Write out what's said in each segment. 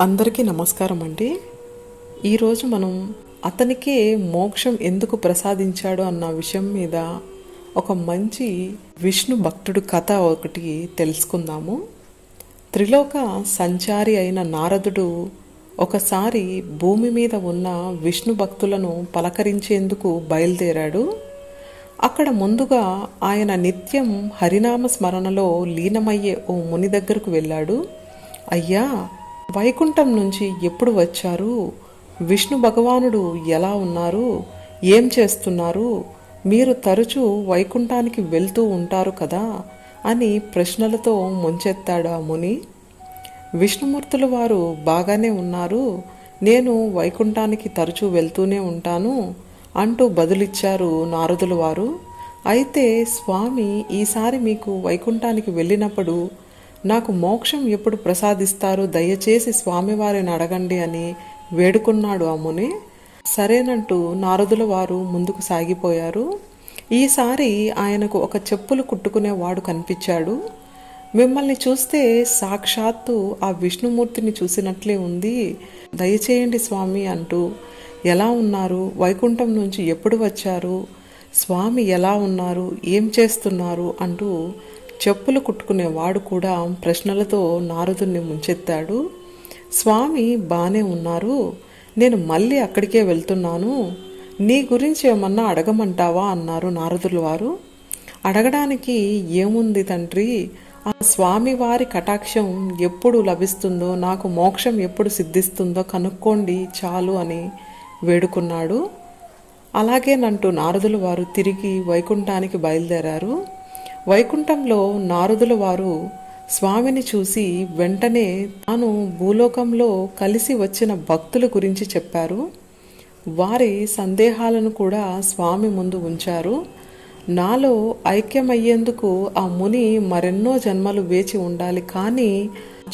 అందరికీ నమస్కారం అండి. ఈరోజు మనం అతనికే మోక్షం ఎందుకు ప్రసాదించాడు అన్న విషయం మీద ఒక మంచి విష్ణు భక్తుడు కథ ఒకటి తెలుసుకుందాము. త్రిలోక సంచారి అయిన నారదుడు ఒకసారి భూమి మీద ఉన్న విష్ణు భక్తులను పలకరించేందుకు బయలుదేరాడు. అక్కడ ముందుగా ఆయన నిత్యం హరినామ స్మరణలో లీనమయ్యే ఓ ముని దగ్గరకు వెళ్ళాడు. అయ్యా వైకుంఠం నుంచి ఎప్పుడు వచ్చారు? విష్ణు భగవానుడు ఎలా ఉన్నారు? ఏం చేస్తున్నారు? మీరు తరచూ వైకుంఠానికి వెళ్తూ ఉంటారు కదా? అని ప్రశ్నలతో ముంచెత్తాడు ఆ ముని. విష్ణుమూర్తుల వారు బాగానే ఉన్నారు. నేను వైకుంఠానికి తరచూ వెళ్తూనే ఉంటాను అంటూ బదులిచ్చారు నారదుల వారు. అయితే స్వామి ఈసారి మీకు వైకుంఠానికి వెళ్ళినప్పుడు నాకు మోక్షం ఎప్పుడు ప్రసాదిస్తారు దయచేసి స్వామివారిని అడగండి అని వేడుకున్నాడు ఆ ముని. సరేనంటూ నారదుల వారు ముందుకు సాగిపోయారు. ఈసారి ఆయనకు ఒక చెప్పులు కుట్టుకునేవాడు కనిపించాడు. మిమ్మల్ని చూస్తే సాక్షాత్తు ఆ విష్ణుమూర్తిని చూసినట్లే ఉంది. దయచేయండి స్వామి అంటూ ఎలా ఉన్నారు? వైకుంఠం నుంచి ఎప్పుడు వచ్చారు? స్వామి ఎలా ఉన్నారు? ఏం చేస్తున్నారు? అంటూ చెప్పులు కుట్టుకునేవాడు కూడా ప్రశ్నలతో నారదుని ముంచెత్తాడు. స్వామి బానే ఉన్నారు. నేను మళ్ళీ అక్కడికే వెళ్తున్నాను. నీ గురించి ఏమన్నా అడగమంటావా? అన్నారు నారదుల వారు. అడగడానికి ఏముంది తండ్రి? ఆ స్వామివారి కటాక్షం ఎప్పుడు లభిస్తుందో నాకు మోక్షం ఎప్పుడు సిద్ధిస్తుందో కనుక్కోండి చాలు అని వేడుకున్నాడు. అలాగేనంటూ నారదుల వారు తిరిగి వైకుంఠానికి బయలుదేరారు. వైకుంఠంలో నారదుల వారు స్వామిని చూసి వెంటనే తాను భూలోకంలో కలిసి వచ్చిన భక్తుల గురించి చెప్పారు. వారి సందేహాలను కూడా స్వామి ముందు ఉంచారు. నాలో ఐక్యమయ్యేందుకు ఆ ముని మరెన్నో జన్మలు వేచి ఉండాలి కానీ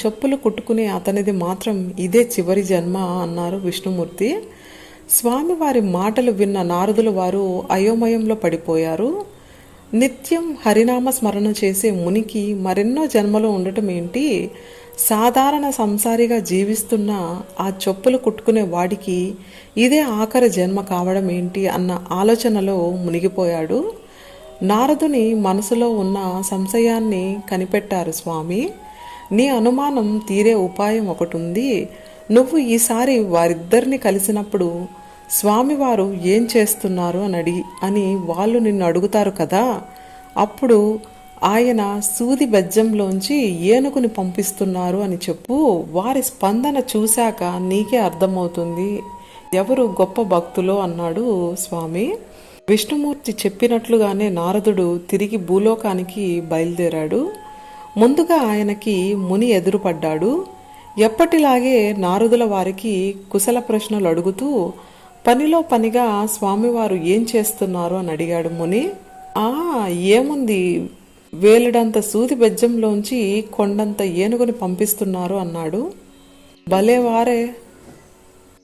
చెప్పులు కుట్టుకునే అతనిది మాత్రం ఇదే చివరి జన్మ అన్నారు విష్ణుమూర్తి. స్వామి వారి మాటలు విన్న నారదుల వారు అయోమయంలో పడిపోయారు. నిత్యం హరినామ స్మరణ చేసే మునికి మరెన్నో జన్మలు ఉండటం ఏంటి? సాధారణ సంసారిగా జీవిస్తున్న ఆ చెప్పులు కుట్టుకునే వాడికి ఇదే ఆఖరి జన్మ కావడం ఏంటి అన్న ఆలోచనలో మునిగిపోయాడు. నారదుని మనసులో ఉన్న సంశయాన్ని కనిపెట్టారు స్వామి. నీ అనుమానం తీరే ఉపాయం ఒకటి ఉంది నువ్వు ఈసారి వారిద్దరిని కలిసినప్పుడు స్వామివారు ఏం చేస్తున్నారు అని అడిగి అని వాళ్ళు నిన్ను అడుగుతారు కదా? అప్పుడు ఆయన సూది బెజ్జంలోంచి ఏనుగుని పంపిస్తున్నారు అని చెప్పు. వారి స్పందన చూశాక నీకే అర్థమవుతుంది. ఎవరు గొప్ప భక్తులో అన్నాడు స్వామి. విష్ణుమూర్తి చెప్పినట్లుగానే నారదుడు తిరిగి భూలోకానికి బయలుదేరాడు. ముందుగా ఆయనకి ముని ఎదురుపడ్డాడు. ఎప్పటిలాగే నారదుల వారికి కుశల ప్రశ్నలు అడుగుతూ పనిలో పనిగా స్వామివారు ఏం చేస్తున్నారు అని అడిగాడు ముని. ఆ ఏముంది? వేలుడంత సూది బెజ్జంలోంచి కొండంత ఏనుగుని పంపిస్తున్నారు అన్నాడు. భలేవారే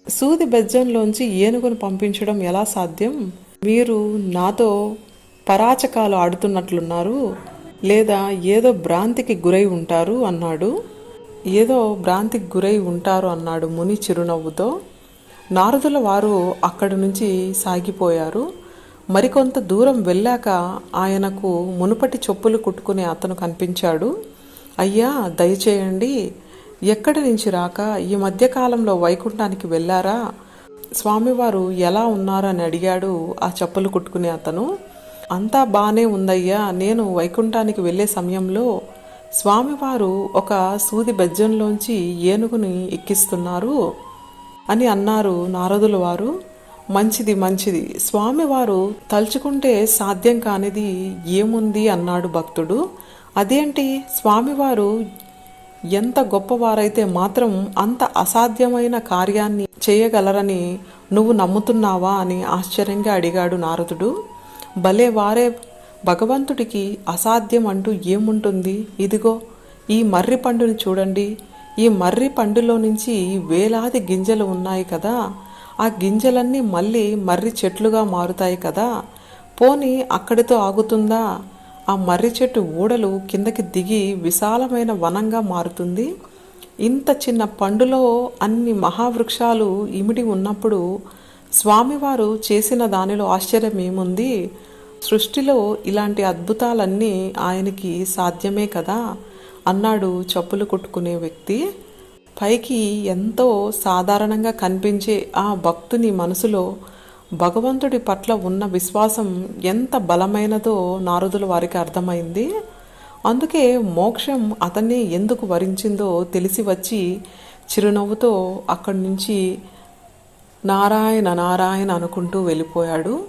సూది బెజ్జంలోంచి ఏనుగును పంపించడం ఎలా సాధ్యం? మీరు నాతో పరాచకాలు ఆడుతున్నట్లున్నారు లేదా ఏదో భ్రాంతికి గురై ఉంటారు అన్నాడు. ఏదో భ్రాంతికి గురై ఉంటారు అన్నాడు ముని చిరునవ్వుతో. నారదుల వారు అక్కడి నుంచి సాగిపోయారు. మరికొంత దూరం వెళ్ళాక ఆయనకు మునుపటి చెప్పులు కుట్టుకునే అతను కనిపించాడు. అయ్యా దయచేయండి ఎక్కడి నుంచి రాక ఈ మధ్యకాలంలో వైకుంఠానికి వెళ్ళారా? స్వామివారు ఎలా ఉన్నారని అడిగాడు ఆ చెప్పులు కుట్టుకునే అతను. అంతా బాగానే ఉందయ్యా నేను వైకుంఠానికి వెళ్ళే సమయంలో స్వామివారు ఒక సూది బెజ్జంలోంచి ఏనుగుని ఎక్కిస్తున్నారు. అని అన్నారు నారదుల వారు. మంచిది మంచిది. స్వామివారు తలుచుకుంటే సాధ్యం కానిది ఏముంది అన్నాడు భక్తుడు. అదేంటి? స్వామివారు ఎంత గొప్పవారైతే మాత్రం అంత అసాధ్యమైన కార్యాన్ని చేయగలరని నువ్వు నమ్ముతున్నావా అని ఆశ్చర్యంగా అడిగాడు నారదుడు. భలే వారే భగవంతుడికి అసాధ్యం అంటూ ఏముంటుంది? ఇదిగో ఈ మర్రి పండుని చూడండి. ఈ మర్రి పండులో నుంచి వేలాది గింజలు ఉన్నాయి కదా. ఆ గింజలన్నీ మళ్ళీ మర్రి చెట్లుగా మారుతాయి కదా. పోని అక్కడితో ఆగుతుందా? ఆ మర్రి చెట్టు ఊడలు కిందకి దిగి విశాలమైన వనంగా మారుతుంది. ఇంత చిన్న పండులో అన్ని మహావృక్షాలు ఇమిడి ఉన్నప్పుడు స్వామివారు చేసిన దానిలో ఆశ్చర్యం ఏముంది? సృష్టిలో ఇలాంటి అద్భుతాలన్నీ ఆయనకి సాధ్యమే కదా. అన్నాడు చెప్పులు కొట్టుకునే వ్యక్తి. పైకి ఎంతో సాధారణంగా కనిపించే ఆ భక్తుని మనసులో భగవంతుడి పట్ల ఉన్న విశ్వాసం ఎంత బలమైనదో నారదుల వారికి అర్థమైంది. అందుకే మోక్షం అతన్ని ఎందుకు వరించిందో తెలిసి వచ్చి చిరునవ్వుతో అక్కడి నుంచి నారాయణ నారాయణ అనుకుంటూ వెళ్ళిపోయాడు.